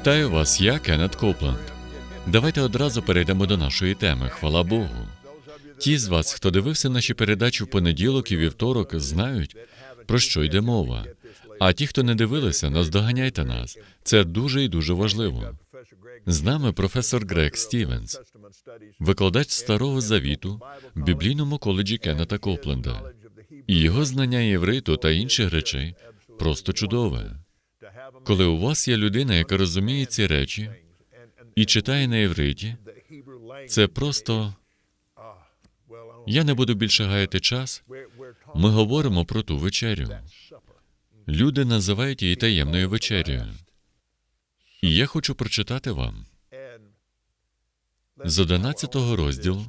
Вітаю вас, я Кеннет Копланд. Давайте одразу перейдемо до нашої теми. Хвала Богу. Ті з вас, хто дивився наші передачі в понеділок і вівторок, знають, про що йде мова. А ті, хто не дивилися, наздоганяйте нас. Це дуже і дуже важливо. З нами професор Грег Стівенс, викладач старого завіту в біблійному коледжі Кеннета Копленда. І його знання євриту та інших речей просто чудове. Коли у вас є людина, яка розуміє ці речі і читає на євриті, це просто я не буду більше гаяти час. Ми говоримо про ту вечерю. Люди називають її таємною вечерю. І я хочу прочитати вам з 11 розділу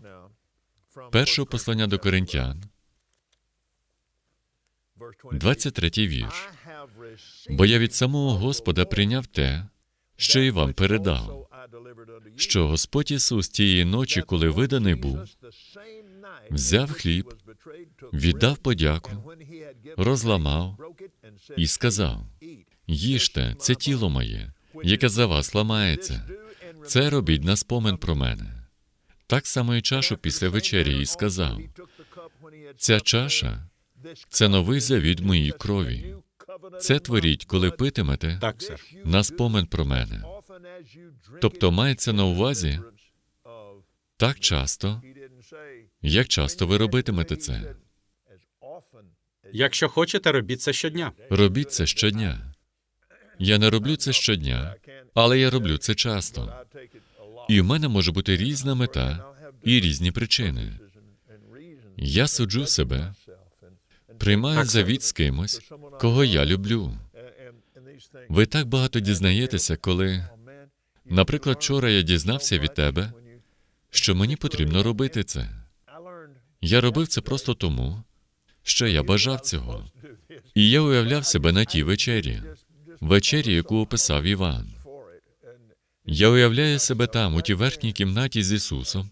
першого послання до Коринтян, 23 вірш. Бо я від самого Господа прийняв те, що і вам передав, що Господь Ісус тієї ночі, коли виданий був, взяв хліб, віддав подяку, розламав і сказав: Їжте, це тіло моє, яке за вас ламається. Це робіть на спомин про мене. Так само і чашу після вечері і сказав: Ця чаша це новий завіт моїй крові. Це творіть, коли питимете Так, сер. на спомин про мене. Тобто мається на увазі так часто, як часто ви робитимете це. Якщо хочете, робіть це щодня. Робіть це щодня. Я не роблю це щодня, але я роблю це часто. І в мене може бути різна мета і різні причини. Я суджу себе, приймаю завіт з кимось, кого я люблю. Ви так багато дізнаєтеся, коли, наприклад, вчора я дізнався від тебе, що мені потрібно робити це. Я робив це просто тому, що я бажав цього. І я уявляв себе на тій вечері, вечері, яку описав Іван. Я уявляю себе там, у тій верхній кімнаті з Ісусом,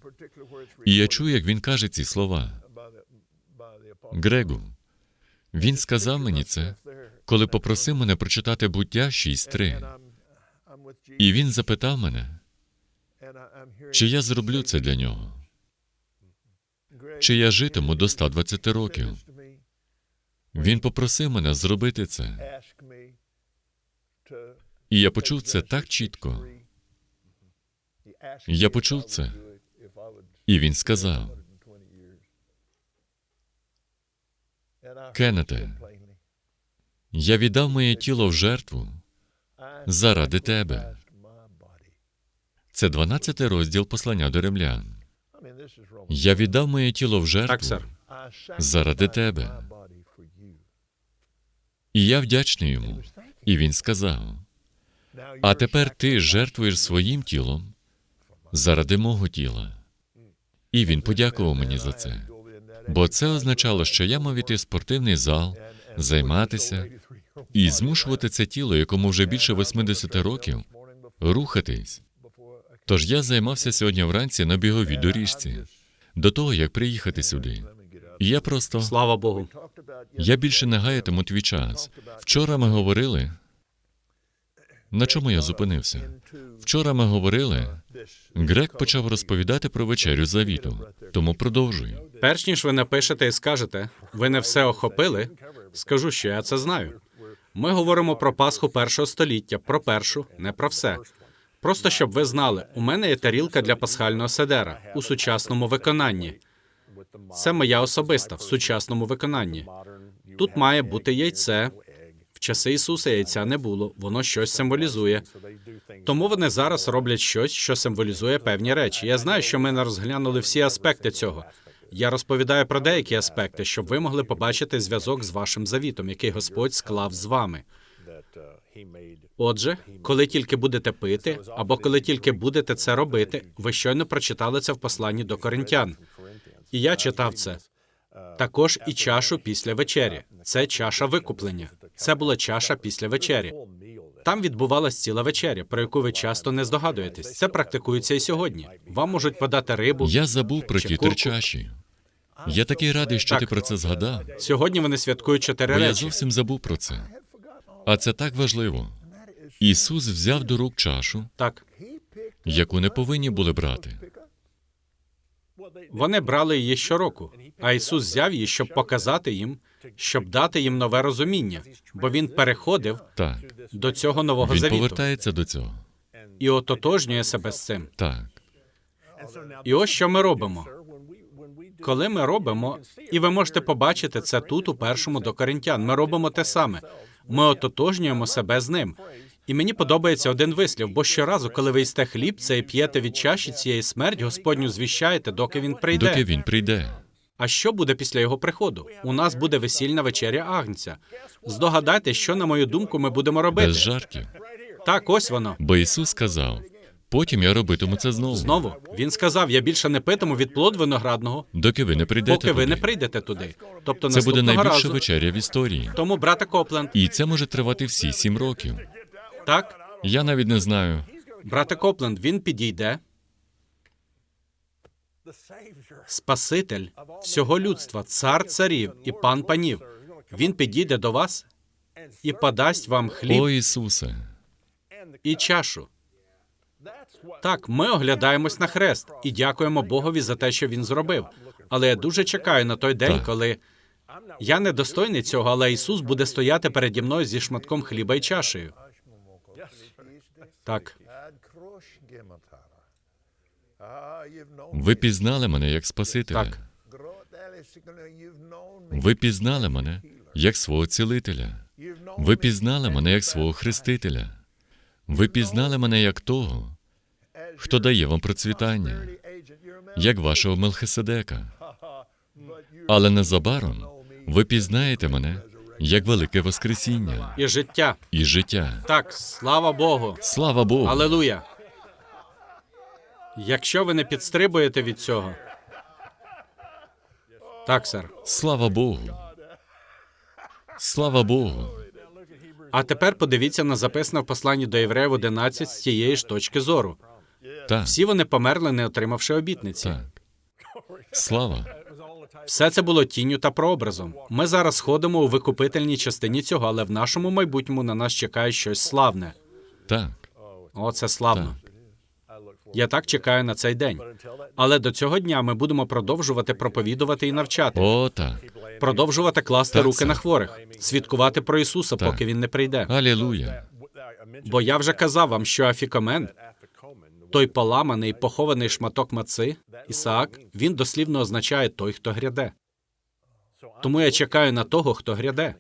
і я чую, як він каже ці слова. Грегу, він сказав мені це, коли попросив мене прочитати буття 6.3. І він запитав мене, чи я зроблю це для нього, чи я житиму до 120 років. Він попросив мене зробити це, і я почув це так чітко. Я почув це, і він сказав: Кеннете, я віддав моє тіло в жертву заради тебе. Це 12 розділ послання до римлян. Я віддав моє тіло в жертву заради тебе. І я вдячний йому. І він сказав: А тепер ти жертвуєш своїм тілом заради мого тіла. І він подякував мені за це. Бо це означало, що я мав іти в спортивний зал, займатися і змушувати це тіло, якому вже більше 80 років, рухатись. Тож я займався сьогодні вранці на біговій доріжці до того, як приїхати сюди. І я просто Слава Богу. я більше не гаятиму твій час. Вчора ми говорили На чому я зупинився? Вчора ми говорили, Грек почав розповідати про вечерю завіту, тому продовжую. Перш ніж ви напишете і скажете, ви не все охопили, скажу, що я це знаю. Ми говоримо про Пасху першого століття, про першу, не про все. Просто щоб ви знали, у мене є тарілка для пасхального седера у сучасному виконанні. Це моя особиста в сучасному виконанні. Тут має бути яйце. Часи Ісуса яйця не було, воно щось символізує. Тому вони зараз роблять щось, що символізує певні речі. Я знаю, що ми не розглянули всі аспекти цього. Я розповідаю про деякі аспекти, щоб ви могли побачити зв'язок з вашим завітом, який Господь склав з вами. Отже, коли тільки будете пити, або коли тільки будете це робити, ви щойно прочитали це в посланні до коринтян. І я читав це. Також і чашу після вечері. Це чаша викуплення. Це була чаша після вечері. Там відбувалась ціла вечеря, про яку ви часто не здогадуєтесь. Це практикується і сьогодні. Вам можуть подати рибу. Я забув про ті курку? Я такий радий, що Так. ти про це згадав, Сьогодні вони святкують чотири бо я зовсім забув про це. А це так важливо. Ісус взяв до рук чашу, Так, яку не повинні були брати. вони брали її щороку, а Ісус взяв її, щоб показати їм, щоб дати їм нове розуміння, бо він переходив Так, до цього нового він завіту повертається до цього. і ототожнює себе з цим. Так, І ось що ми робимо. Коли ми робимо, і ви можете побачити це тут, у першому до коринтян. Ми робимо те саме. Ми ототожнюємо себе з ним. І мені подобається один вислів, бо щоразу, коли ви їсте хліб, це і п'єте від чаші цієї смерть, Господню звіщаєте, доки він прийде. доки він прийде. А що буде після його приходу? У нас буде весільна вечеря Агнця. Здогадайтесь, що, на мою думку, ми будемо робити. Без жартів. Так, ось воно. Бо Ісус сказав: потім я робитиму це знову, Знову він сказав: я більше не питиму від плод виноградного, доки ви не прийдете. поки ви не прийдете туди. Тобто Це буде найбільша разу. вечеря в історії. Тому, брате Копленд, І це може тривати всі сім років. так, Я навіть не знаю. брате Копленд, він підійде. Спаситель всього людства, цар царів і пан панів. Він підійде до вас і подасть вам хліб О Ісусе, і чашу. Так, ми оглядаємось на хрест і дякуємо Богові за те, що він зробив. Але я дуже чекаю на той день, Так. коли я недостойний цього, але Ісус буде стояти переді мною зі шматком хліба і чашею. Так, ви пізнали мене як Спасителя. Так. Ви пізнали мене як свого цілителя. Ви пізнали мене як свого хрестителя. Ви пізнали мене як того, хто дає вам процвітання, як вашого Мелхиседека. Але незабаром ви пізнаєте мене як велике Воскресіння і життя. і життя. Так, слава Богу. Слава Богу! Алелуя. Якщо ви не підстрибуєте від цього. Так, сер. Слава Богу! Слава Богу! А тепер подивіться на записане в посланні до євреїв 11 з тієї ж точки зору. Так, Всі вони померли, не отримавши обітниці. так. Слава! Все це було тінню та прообразом. Ми зараз ходимо у викупительній частині цього, але в нашому майбутньому на нас чекає щось славне. Так, О, це славно. Я так чекаю на цей день. Але до цього дня ми будемо продовжувати проповідувати і навчати, о, так. продовжувати класти Так, руки сер. на хворих, свідкувати про Ісуса, Так. поки він не прийде. Алілуя! Бо я вже казав вам, що афікомен, той поламаний, похований шматок маци, Ісаак, він дослівно означає той, хто гряде. Тому я чекаю на того, хто гряде.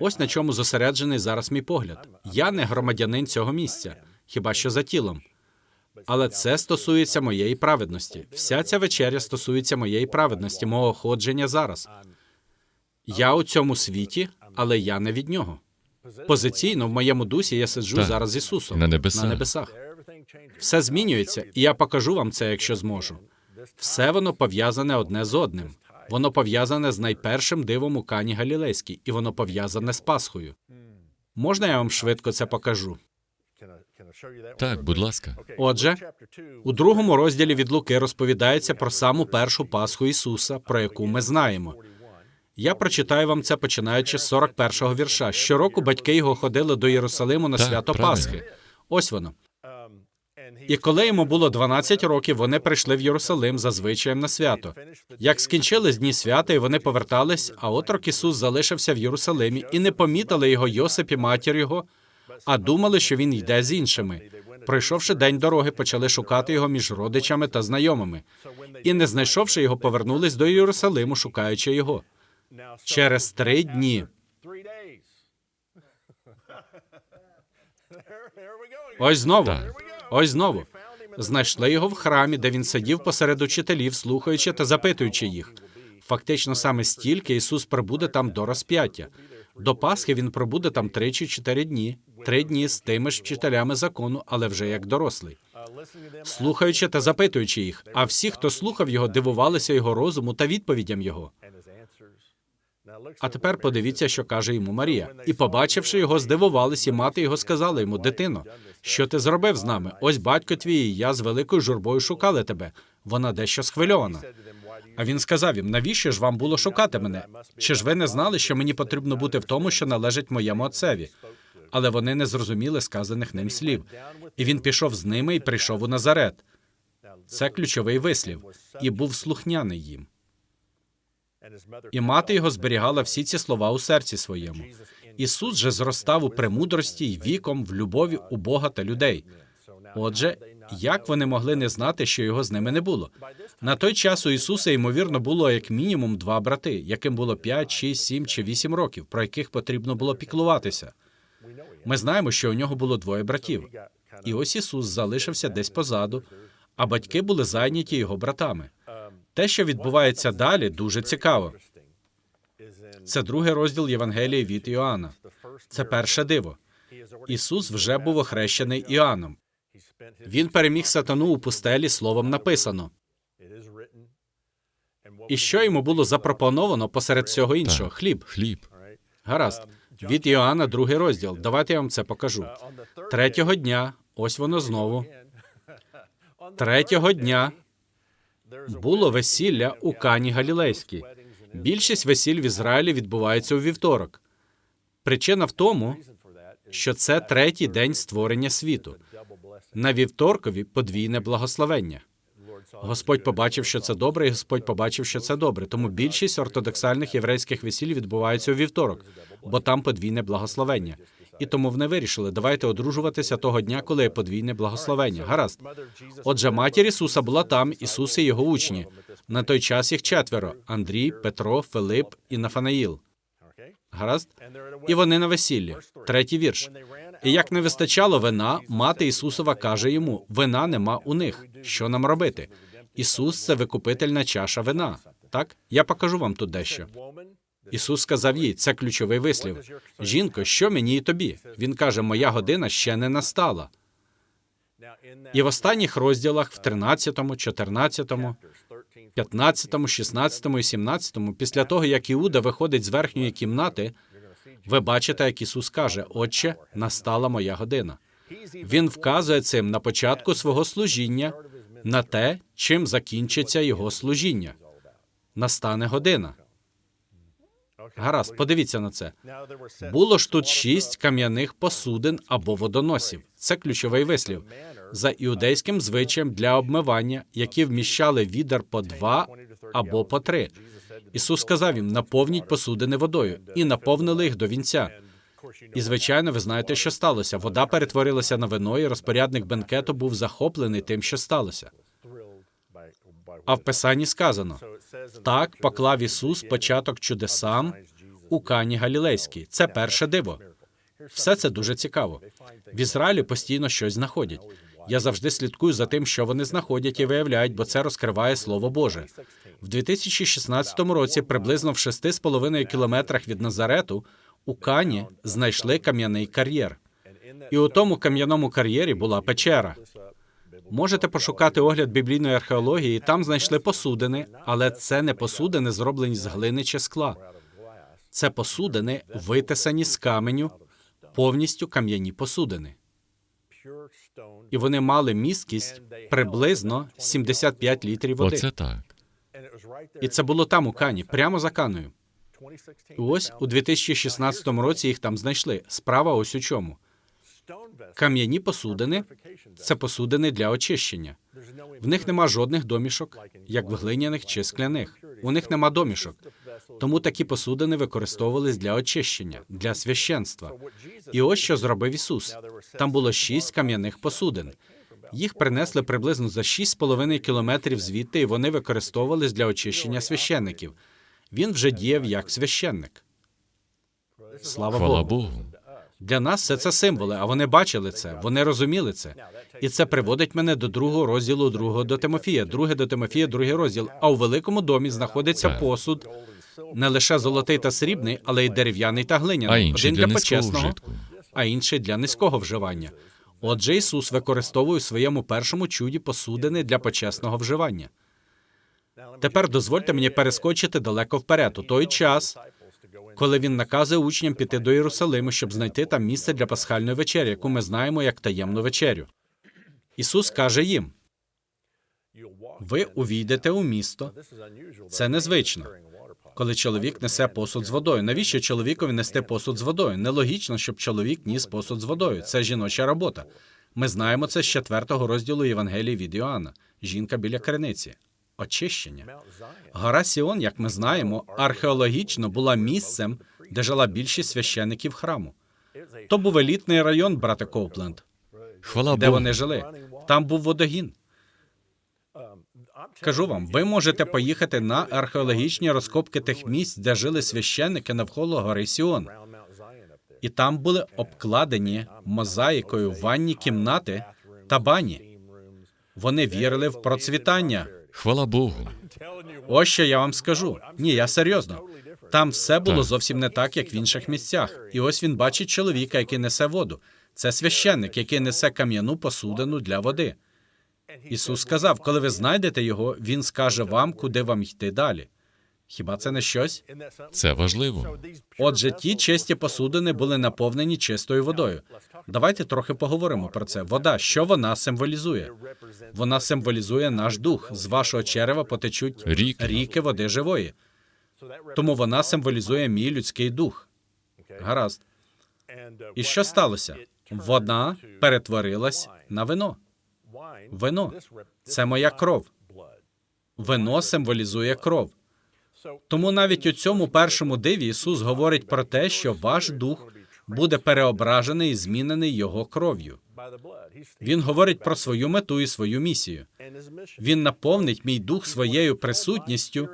Ось на чому зосереджений зараз мій погляд. Я не громадянин цього місця, хіба що за тілом. Але це стосується моєї праведності. Вся ця вечеря стосується моєї праведності, мого ходження зараз. Я у цьому світі, але я не від нього. Позиційно в моєму дусі я сиджу Так. зараз з Ісусом На небесах. на небесах. Все змінюється, і я покажу вам це, якщо зможу. Все воно пов'язане одне з одним. Воно пов'язане з найпершим дивом у Кані Галілейській, і воно пов'язане з Пасхою. Можна я вам швидко це покажу? Так, будь ласка. Отже, у другому розділі від Луки розповідається про саму першу Пасху Ісуса, про яку ми знаємо. Я прочитаю вам це починаючи з 41-го вірша. Щороку батьки його ходили до Єрусалиму на Так, свято правильно. Пасхи. Ось воно. І коли йому було 12 років, вони прийшли в Єрусалим за звичаєм на свято. Як скінчились дні свята, і вони повертались, а отрок Ісус залишився в Єрусалимі і не помітили його Йосип і матір його, а думали, що він йде з іншими. Пройшовши день дороги, почали шукати його між родичами та знайомими. І, не знайшовши його, повернулись до Єрусалиму, шукаючи його. Через три дні. Ось знову. Ось знову. Знайшли його в храмі, де він сидів посеред учителів, слухаючи та запитуючи їх. Фактично, саме стільки Ісус пробуде там до розп'яття. До Пасхи він пробуде там три чи чотири дні, три дні з тими ж вчителями закону, але вже як дорослий. Слухаючи та запитуючи їх. А всі, хто слухав його, дивувалися його розуму та відповідям його. А тепер подивіться, що каже йому Марія. І, побачивши його, здивувались, і мати його сказала йому: Дитино, що ти зробив з нами? Ось батько твій, і я з великою журбою шукали тебе. Вона дещо схвильована. А він сказав їм: навіщо ж вам було шукати мене? Чи ж ви не знали, що мені потрібно бути в тому, що належить моєму отцеві? Але вони не зрозуміли сказаних ним слів. І він пішов з ними і прийшов у Назарет. Це ключовий вислів, і був слухняний їм. І мати його зберігала всі ці слова у серці своєму. Ісус же зростав у премудрості й віком, в любові у Бога та людей. Отже, як вони могли не знати, що його з ними не було? На той час у Ісуса, ймовірно, було як мінімум два брати, яким було 5, 6, 7 чи 8 років, про яких потрібно було піклуватися. Ми знаємо, що у нього було двоє братів. І ось Ісус залишився десь позаду, а батьки були зайняті його братами. Те, що відбувається далі, дуже цікаво. Це другий розділ Євангелії від Іоанна. Це перше диво. Ісус вже був охрещений Іоанном. Він переміг сатану у пустелі словом написано. І що йому було запропоновано посеред всього іншого? Так. Хліб. Хліб. Гаразд. Від Іоанна, другий розділ. Давайте я вам це покажу. Третього дня, ось воно знову. Третього дня було весілля у Кані Галілейській. Більшість весіль в Ізраїлі відбувається у вівторок. Причина в тому, що це третій день створення світу. На вівторкові подвійне благословення. Господь побачив, що це добре, і Господь побачив, що це добре. Тому більшість ортодоксальних єврейських весіль відбувається у вівторок, бо там подвійне благословення. І тому вони вирішили, давайте одружуватися того дня, коли є подвійне благословення. Гаразд. Отже, матір Ісуса була там, Ісус і його учні. На той час їх четверо: Андрій, Петро, Филип і Нафанаїл. Гаразд? І вони на весіллі. Третій вірш. І як не вистачало вина, мати Ісусова каже йому: вина нема у них. Що нам робити? Ісус це викупительна чаша вина. Так? Я покажу вам тут дещо. Ісус сказав їй, це ключовий вислів. Жінко, що мені і тобі? Він каже, моя година ще не настала. І в останніх розділах, в 13, 14, 15, 16 і 17, після того, як Іуда виходить з верхньої кімнати, ви бачите, як Ісус каже: Отче, настала моя година. Він вказує цим на початку свого служіння на те, чим закінчиться його служіння. Настане година. Гаразд, подивіться на це. Було ж тут шість кам'яних посудин або водоносів. Це ключовий вислів. За іудейським звичаєм для обмивання, які вміщали відер по два або по три. Ісус сказав їм: наповніть посудини водою, і наповнили їх до вінця. І звичайно, ви знаєте, що сталося. Вода перетворилася на вино, і розпорядник бенкету був захоплений тим, що сталося. А в Писанні сказано: так поклав Ісус початок чудесам у Кані Галілейській. Це перше диво. Все це дуже цікаво. В Ізраїлі постійно щось знаходять. Я завжди слідкую за тим, що вони знаходять і виявляють, бо це розкриває Слово Боже. В 2016 році, приблизно в 6,5 кілометрах від Назарету, у Кані знайшли кам'яний кар'єр. І у тому кам'яному кар'єрі була печера. Можете пошукати огляд біблійної археології, і там знайшли посудини, але це не посудини, зроблені з глини чи скла. Це посудини, витисані з каменю, повністю кам'яні посудини. І вони мали місткість приблизно 75 літрів води. Оце так. І це було там у Кані, прямо за Каною. І ось у 2016 році їх там знайшли. Справа ось у чому. Кам'яні посудини це посудини для очищення. В них нема жодних домішок, як в глиняних чи скляних. У них нема домішок. Тому такі посудини використовувались для очищення, для священства. І ось що зробив Ісус. Там було шість кам'яних посудин. Їх принесли приблизно за 6,5 кілометрів звідти, і вони використовувались для очищення священників. Він вже діяв як священник. Слава Богу. Для нас все це символи, а вони бачили це, вони розуміли це. І це приводить мене до другого розділу другого до Тимофія, друге до Тимофія, другий розділ. А у великому домі знаходиться Так. посуд не лише золотий та срібний, але й дерев'яний та глиняний. А інший Один для для почесного, вжитку. а інший для низького вживання. Отже, Ісус використовує у своєму першому чуді посудини для почесного вживання. Тепер дозвольте мені перескочити далеко вперед, у той час, коли він наказує учням піти до Єрусалиму, щоб знайти там місце для пасхальної вечері, яку ми знаємо як таємну вечерю. Ісус каже їм: ви увійдете у місто. Це незвично. Коли чоловік несе посуд з водою. Навіщо чоловікові нести посуд з водою? Нелогічно, щоб чоловік ніс посуд з водою. Це жіноча робота. Ми знаємо це з четвертого розділу Євангелії від Іоанна. Жінка біля криниці. Очищення. Гора Сіон, як ми знаємо, археологічно була місцем, де жила більшість священиків храму. То був елітний район, брате Коупленд, Хвала де Богу. вони жили. Там був водогін. Кажу вам, ви можете поїхати на археологічні розкопки тих місць, де жили священники навколо гори Сіон. І там були обкладені мозаїкою ванні кімнати та бані. Вони вірили в процвітання. Хвала Богу. Ось що я вам скажу. Ні, я серйозно. Там все було Так. зовсім не так, як в інших місцях. І ось він бачить чоловіка, який несе воду. Це священник, який несе кам'яну посудину для води. Ісус сказав: коли ви знайдете його, він скаже вам, куди вам йти далі. Хіба це не щось? Це важливо. Отже, ті чисті посудини були наповнені чистою водою. Давайте трохи поговоримо про це. Вода, що вона символізує? Вона символізує наш дух. З вашого черева потечуть Ріки. ріки води живої. Тому вона символізує мій людський дух. Гаразд. І що сталося? Вода перетворилась на вино. Вино це моя кров. Вино символізує кров. Тому навіть у цьому першому диві Ісус говорить про те, що ваш дух буде переображений і змінений його кров'ю. Він говорить про свою мету і свою місію. Він наповнить мій дух своєю присутністю,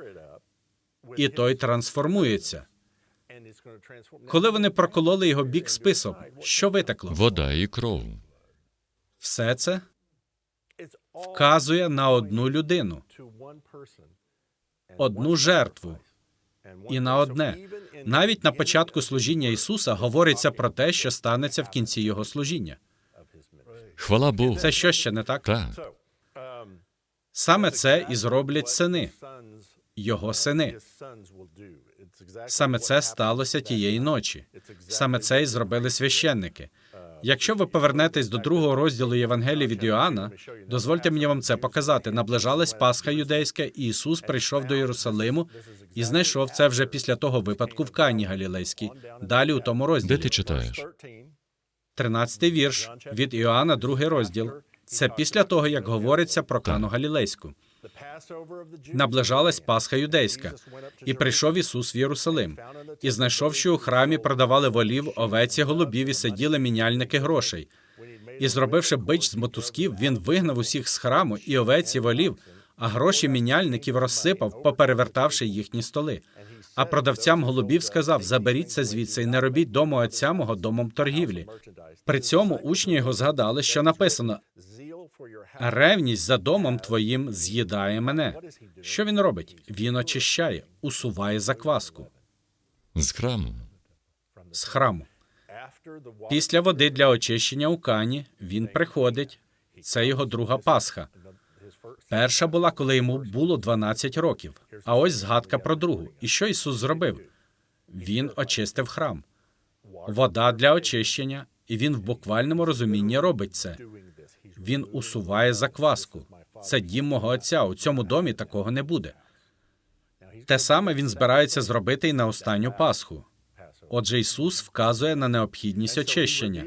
і той трансформується. Коли вони прокололи його бік списом, що витекло? Вода і кров. Все це вказує на одну людину, одну жертву. І на одне. Навіть на початку служіння Ісуса говориться про те, що станеться в кінці його служіння. Хвала Богу. Це що ще не так? Так. Саме це і зроблять сини, його сини. Саме це сталося тієї ночі. Саме це і зробили священники. Якщо ви повернетесь до другого розділу Євангелії від Іоанна, дозвольте мені вам це показати. Наближалась Пасха юдейська, і Ісус прийшов до Єрусалиму і знайшов це вже після того випадку в Кані Галілейській. Далі у тому розділі. Де ти читаєш? 13 вірш від Іоанна, другий розділ. Це після того, як говориться про Кану Галілейську. Наближалась Пасха юдейська, і прийшов Ісус в Єрусалим, і знайшов, що у храмі продавали волів, овець і голубів, і сиділи міняльники грошей. І зробивши бич з мотузків, він вигнав усіх з храму і овець і волів, а гроші міняльників розсипав, поперевертавши їхні столи. А продавцям голубів сказав: Заберіть це звідси і не робіть дому отця мого домом торгівлі. При цьому учні його згадали, що написано: ревність за домом твоїм з'їдає мене. Що він робить? Він очищає, усуває закваску З храму. з храму. Після води для очищення у кані він приходить. Це його друга Пасха. Перша була, коли йому було 12 років. А ось згадка про другу. І що Ісус зробив? Він очистив храм. Вода для очищення, і він в буквальному розумінні робить це. Він усуває закваску. Це дім мого отця. У цьому домі такого не буде. Те саме він збирається зробити і на останню Пасху. Отже, Ісус вказує на необхідність очищення.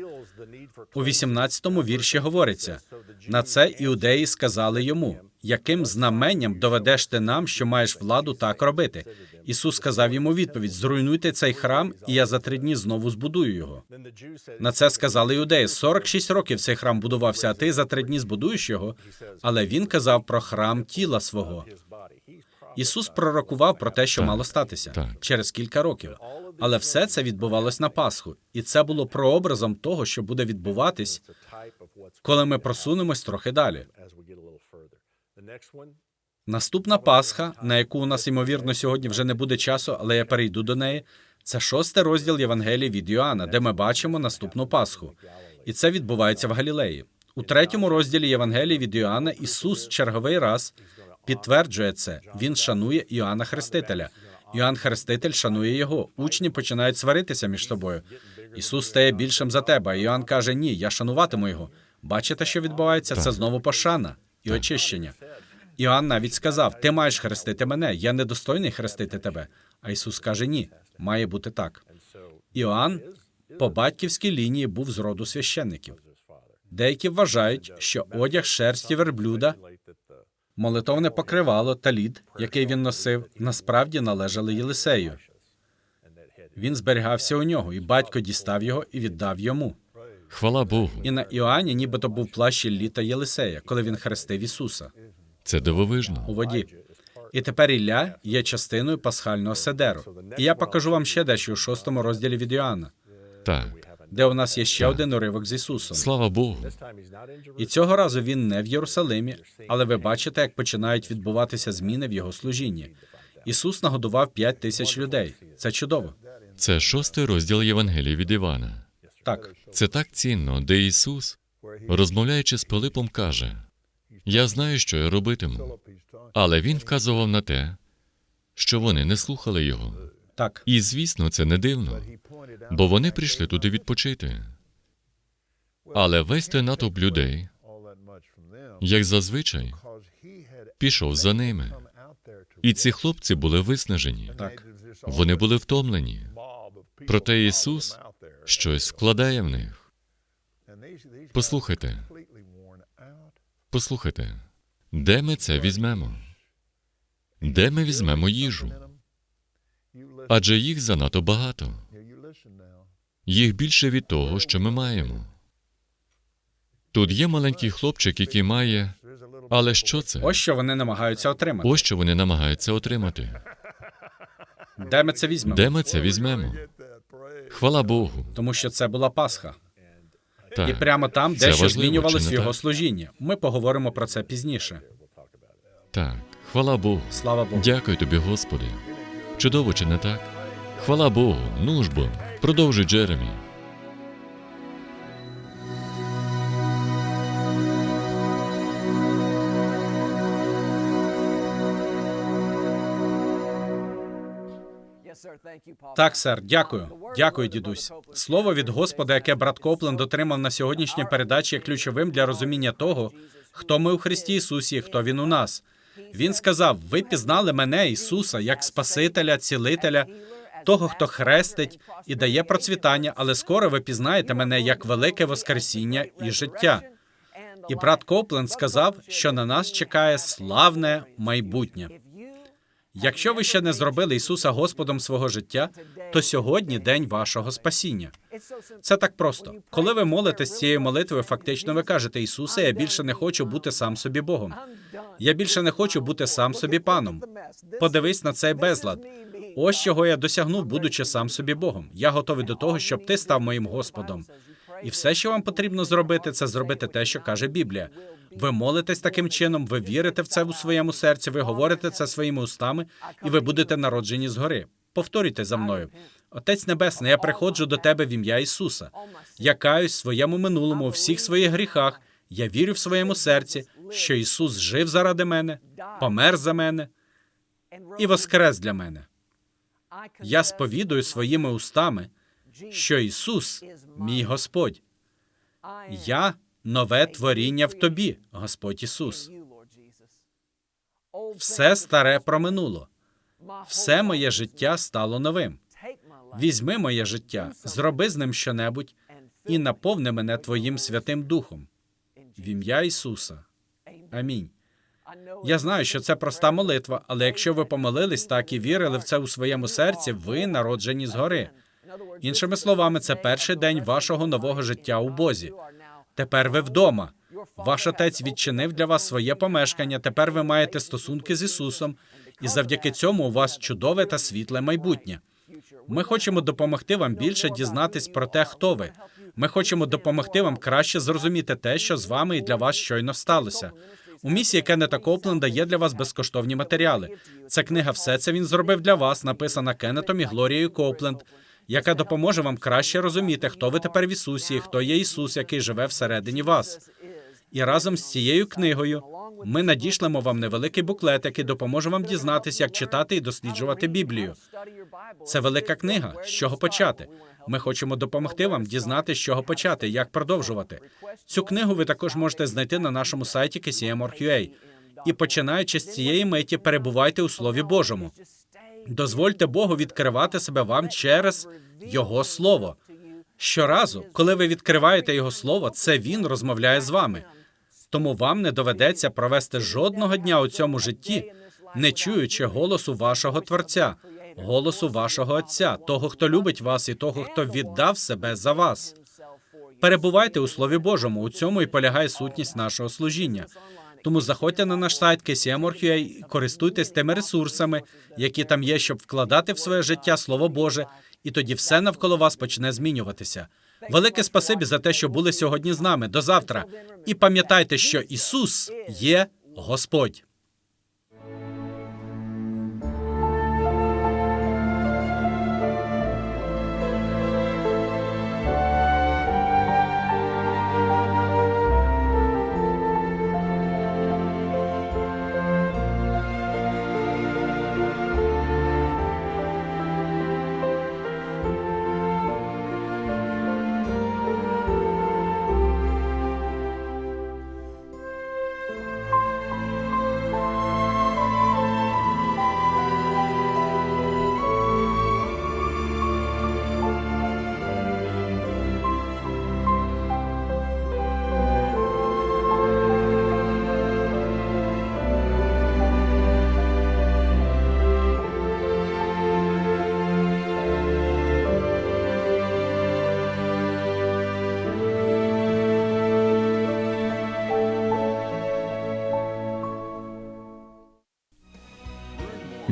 У 18-му вірші говориться: на це іудеї сказали йому: яким знаменням доведеш ти нам, що маєш владу так робити? Ісус сказав йому відповідь: зруйнуйте цей храм, і я за три дні знову збудую його. На це сказали іудеї: 46 років цей храм будувався, а ти за три дні збудуєш його. Але він казав про храм тіла свого. Ісус пророкував про те, що Так, мало статися так. через кілька років. Але все це відбувалось на Пасху, і це було прообразом того, що буде відбуватись, коли ми просунемось трохи далі. Наступна Пасха, на яку у нас ймовірно сьогодні вже не буде часу, але я перейду до неї. Це шостий розділ Євангелії від Йоанна, де ми бачимо наступну Пасху. І це відбувається в Галілеї. У третьому розділі Євангелії від Йоанна Ісус черговий раз підтверджує це. Він шанує Іоанна Хрестителя. Іоанн Хреститель шанує його. Учні починають сваритися між собою. Ісус стає більшим за тебе. А Іоанн каже: Ні, я шануватиму його. Бачите, що відбувається? Це знову пошана і очищення. Іоанн навіть сказав: Ти маєш хрестити мене, я недостойний хрестити тебе. А Ісус каже: Ні, має бути так. Іоанн по батьківській лінії був з роду священників. Деякі вважають, що одяг шерсті верблюда, молитовне покривало та лід, який він носив, насправді належали Єлисею. Він зберігався у нього, і батько дістав його і віддав йому. Хвала Богу. І на Іоанні нібито був плащ літа Єлисея, коли він хрестив Ісуса Це дивовижно. у воді. І тепер Ілля є частиною пасхального седеру. І я покажу вам ще дещо у шостому розділі від Іоанна, Так. де у нас є ще один уривок з Ісусом. Слава Богу. І цього разу він не в Єрусалимі, але ви бачите, як починають відбуватися зміни в його служінні. Ісус нагодував п'ять тисяч людей. Це чудово. Це шостий розділ Євангелії від Івана. Так, Це так цінно, де Ісус, розмовляючи з Пилипом, каже: Я знаю, що я робитиму. Але він вказував на те, що вони не слухали його. так. І, звісно, це не дивно, бо вони прийшли туди відпочити. Але весь той натовп людей, як зазвичай, пішов за ними. І ці хлопці були виснажені, Так. вони були втомлені. Проте Ісус щось вкладає в них. Послухайте, послухайте, де ми це візьмемо? Де ми візьмемо їжу? Адже їх занадто багато. Їх більше від того, що ми маємо. Тут є маленький хлопчик, який має. Але що це? Ось що вони намагаються отримати. Ось що вони намагаються отримати. Де ми це візьмемо? Де ми це візьмемо? Хвала Богу. Тому що це була Пасха. І прямо там Це дещо важливо, змінювалось його так? служінні. Ми поговоримо про це пізніше. Так. Хвала Богу. Слава Богу. Дякую тобі, Господи. Чудово, чи не так? Хвала Богу. Ну ж бо, продовжуй, Джеремі. Так, сер, дякую. Дякую, дідусь. Слово від Господа, яке брат Копленд отримав на сьогоднішній передачі, є ключовим для розуміння того, хто ми у Христі Ісусі, і хто Він у нас. Він сказав: Ви пізнали мене, Ісуса, як Спасителя, цілителя, того, хто хрестить і дає процвітання, але скоро ви пізнаєте мене як велике Воскресіння і життя. І брат Копленд сказав, що на нас чекає славне майбутнє. Якщо ви ще не зробили Ісуса Господом свого життя, то сьогодні день вашого спасіння. Це так просто. Коли ви молитесь цією молитвою, фактично ви кажете, Ісусе, я більше не хочу бути сам собі Богом. Я більше не хочу бути сам собі паном. Подивись на цей безлад. Ось чого я досягнув, будучи сам собі Богом. Я готовий до того, щоб ти став моїм Господом. І все, що вам потрібно зробити, це зробити те, що каже Біблія. Ви молитесь таким чином, ви вірите в це у своєму серці, ви говорите це своїми устами, і ви будете народжені згори. Повторюйте за мною. Отець Небесний, я приходжу до тебе в ім'я Ісуса. Я каюсь в своєму минулому, у всіх своїх гріхах. Я вірю в своєму серці, що Ісус жив заради мене, помер за мене і воскрес для мене. Я сповідую своїми устами, що Ісус мій Господь. Я нове творіння в тобі, Господь Ісус. Все старе проминуло. Все моє життя стало новим. Візьми моє життя, зроби з ним щонебудь і наповни мене Твоїм Святим Духом. В ім'я Ісуса. Амінь. Я знаю, що це проста молитва, але якщо ви помолились так і вірили в це у своєму серці, ви народжені згори. Іншими словами, це перший день вашого нового життя у Бозі. Тепер ви вдома. Ваш отець відчинив для вас своє помешкання. Тепер ви маєте стосунки з Ісусом, і завдяки цьому у вас чудове та світле майбутнє. Ми хочемо допомогти вам більше дізнатись про те, хто ви. Ми хочемо допомогти вам краще зрозуміти те, що з вами і для вас щойно сталося. У місії Кеннета Копленда є для вас безкоштовні матеріали. Ця книга все це він зробив для вас, написана Кеннетом і Глорією Копленд, яка допоможе вам краще розуміти, хто ви тепер в Ісусі, хто є Ісус, який живе всередині вас. І разом з цією книгою ми надішлемо вам невеликий буклет, який допоможе вам дізнатись, як читати і досліджувати Біблію. Це велика книга. З чого почати? Ми хочемо допомогти вам дізнати, з чого почати, як продовжувати. Цю книгу ви також можете знайти на нашому сайті KCM.org.ua. І починаючи з цієї миті, перебувайте у Слові Божому. Дозвольте Богу відкривати себе вам через Його Слово. Щоразу, коли ви відкриваєте Його Слово, це Він розмовляє з вами. Тому вам не доведеться провести жодного дня у цьому житті, не чуючи голосу вашого Творця, голосу вашого Отця, того, хто любить вас, і того, хто віддав себе за вас. Перебувайте у Слові Божому. У цьому і полягає сутність нашого служіння. Тому заходьте на наш сайт KCM.org.ua і користуйтесь тими ресурсами, які там є, щоб вкладати в своє життя Слово Боже, і тоді все навколо вас почне змінюватися. Велике спасибі за те, що були сьогодні з нами. До завтра. І пам'ятайте, що Ісус є Господь.